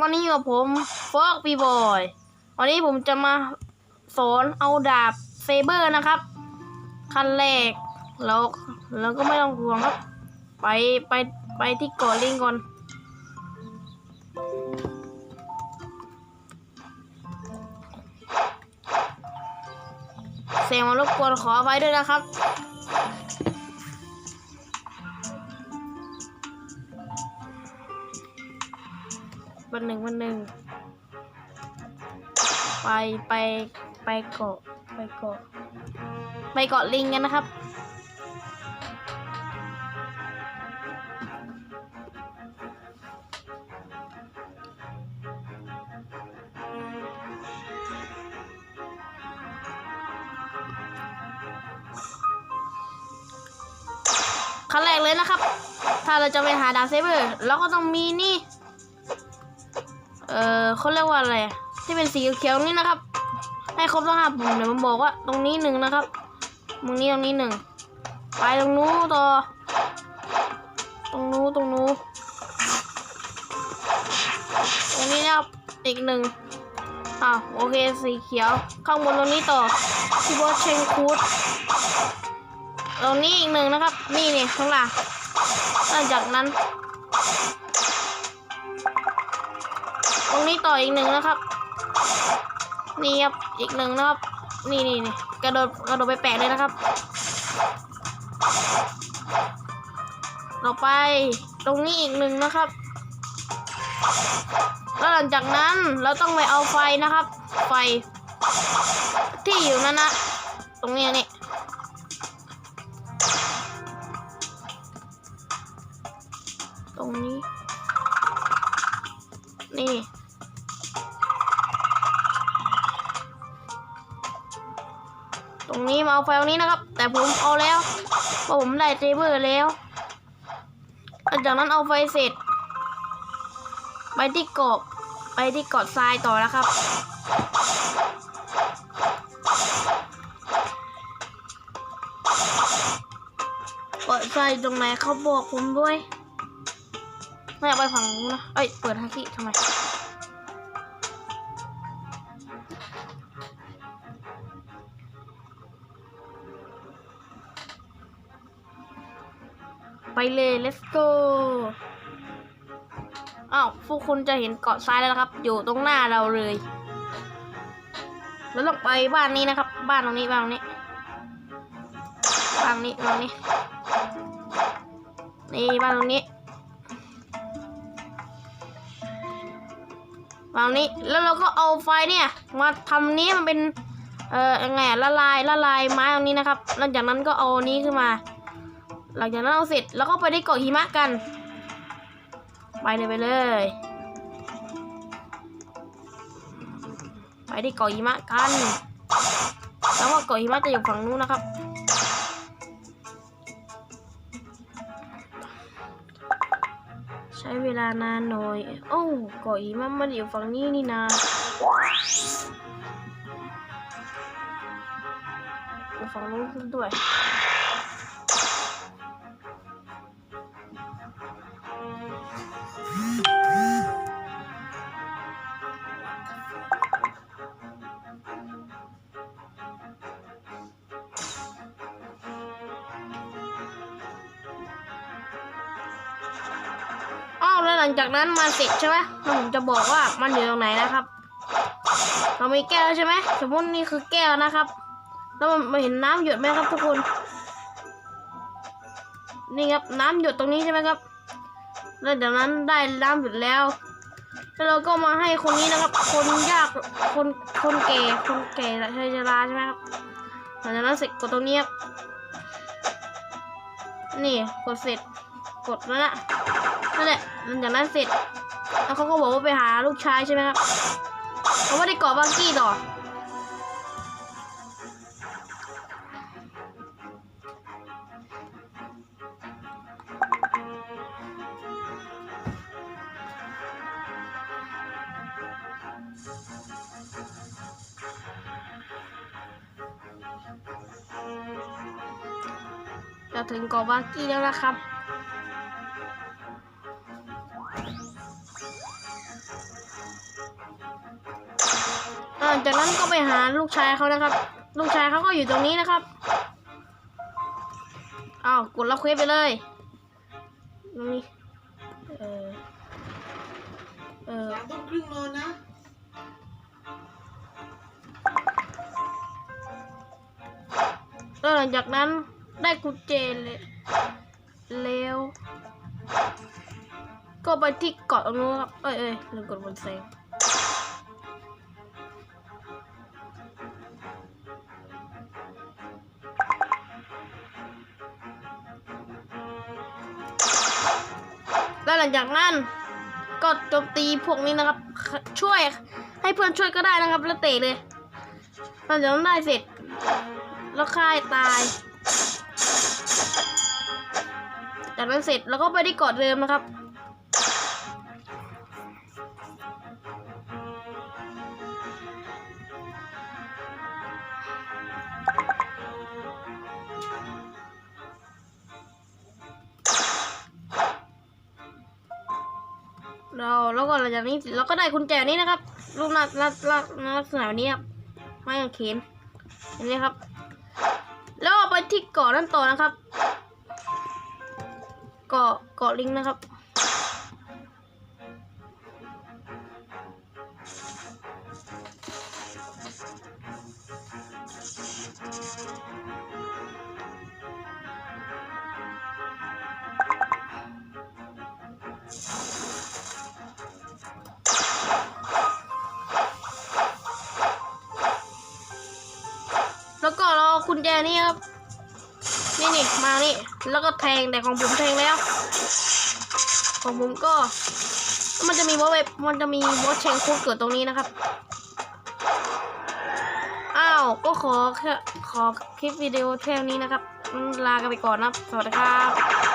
วันนี้กับผมฟอกปีบอยวันนี้ผมจะมาสอนเอาดาบเซเบอร์นะครับขั้นแรกแล้วแล้วก็ไม่ต้องห่วงครับ ไปไปไปที่เกาะลิงก่อน เสียงมารบกวนขออภัยด้วยนะครับ วันหนึ่งวันหนึ่ง ไปไปไปเกาะไปเกาะไปเกาะลิงกันนะครับขั้นแรกเลยนะครับ ถ้าเราจะไปหาดาบเซเบอร์ เราก็ต้องมีนี่ เออเขาเรียกว่าอะไรที่เป็นสีเขียวนี่นะครับ ให้ครบต้องห้าปุ่มเดี๋ยวผมบอกว่าตรงนี้หนึ่งนะครับตรงนี้ตรงนี้หนึ่งไปตรงนู้นต่อ ตรงนู้นตรงนู้นตรงนี้นะครับอีกหนึ่งอะโอเคสีเขียว ข้างบนตรงนี้ต่อที่บอสเชงคูดตรงนี้อีกหนึ่งนะครับ นี่นี่ข้างหลังหลังจากนั้น รงนี้ต่ออีกหนึ่งนะครับ นี่ครับอีกหนึ่งนะครับ นี่นี่นี่กระโดดกระโดดไปแปะเลยนะครับ ต่อไปตรงนี้อีกหนึ่งนะครับแล้วหลังจากนั้นเราต้องไปเอาไฟนะครับ ไฟ ที่อยู่นั่นนะตรงนี้นี่ตรงนี้ นี่ รงนี้มาเอาไฟตรงนี้นะครับ แต่ผมเอาแล้วเพราะผมได้เจเบอร์แล้วหลังจากนั้นเอาไฟเสร็จ ไปที่เกาะไปที่เกาะทรายต่อนะครับ เกาะทรายตรงไหนเขาบอกผมด้วยไม่อยากไปฝั่งนู้นนะ เอ้ย เปิดฮาคิทำไม เลย let's go อ้าวพวกคุณจะเห็นเกาะทรายแล้วนะครับ อยู่ตรงหน้าเราเลย แล้วต้องไปบ้านนี้นะครับ บ้านตรงนี้บ้านตรงนี้บ้านนี้บ้านนี้ นี่บ้านตรงนี้วางนี้ แล้วเราก็เอาไฟเนี่ย มาทำนี้มันเป็น เอ่อยังไงละลายละลายไม้ตรงนี้นะครับ หลังจากนั้นก็เอานี้ขึ้นมา หลังจากนั้นเอาเสร็จแล้วก็ไปที่เกาะหิมะกัน ไปเลยไปเลย ไปที่เกาะหิมะกัน แล้วว่าเกาะหิมะจะอยู่ฝั่งนู้นนะครับ ใช้เวลานานหน่อย โอ้เกาะหิมะมันอยู่ฝั่งนี้นี่นาฝั่งนู้นด้วย หลังจากนั้นมาเสร็จใช่ไหมแล้วผมจะบอกว่ามันอยู่ตรงไหนนะครับ เรามีแก้วใช่ไหมสมมตินี่คือแก้วนะครับ แล้วมันมาเห็นน้ำหยดไหมครับทุกคน นี่ครับน้ำหยดตรงนี้ใช่ไหมครับ แล้วจากนั้นได้น้ำหยดแล้ว แล้วเราก็มาให้คนนี้นะครับ คนยาก คนคนแก่ คนแก่ชายชราใช่ไหมครับหลังจากนั้นเสร็จกดตรงนี้ครับนี่กดเสร็จกดนั่นะ นั่นแหละหลังจากนั้นเสร็จ แล้วเขาก็บอกว่าไปหาลูกชายใช่ไหมครับเขาไม่ได้เกาะบากี้ต่อจะถึงเกาะบากี้แล้วนะครับ ลังจากนั้นก็ไปหาลูกชายเขานะครับ ลูกชายเขาก็อยู่ตรงนี้นะครับอ้าวกดรับเควสไปเลยตรงนี้เออเออสามทุ่มครึ่งนอนนะแล้วหลังจากนั้นได้กุญแจเลยแล้วก็ไปที่เกาะตรงนู้นครับ เอ้ยเอ้ยลืมกดบนเซง หลังจากนั้น ก็โจมตีพวกนี้นะครับ ช่วยให้เพื่อนช่วยก็ได้นะครับ แล้วเตะเลยหลังจากนั้นได้เสร็จ แล้วค่ายตาย จากนั้นเสร็จแล้วก็ไปที่เกาะเดิมนะครับ เราแล้วก็หลังจากนี้เราก็ได้กุญแจนี้นะครับรูปน้าลักษณะลักษณะนี้ครับไม่กางเขนเห็นไหมครับ แล้วไปที่เกาะนั่นต่อนะครับ เกาะเกาะลิงนะครับ กุญแจนี่ครับ นี่นี่มานี่ แล้วก็แทงแต่ของผมแทงแล้ว ของผมก็ มันจะมีวอลเว็บมันจะมีวอชเชงคูดเกิดตรงนี้นะครับอ้าวก็ขอแค่ขอคลิปวิดีโอแค่นี้นะครับลากันไปก่อนนะสวัสดีครับ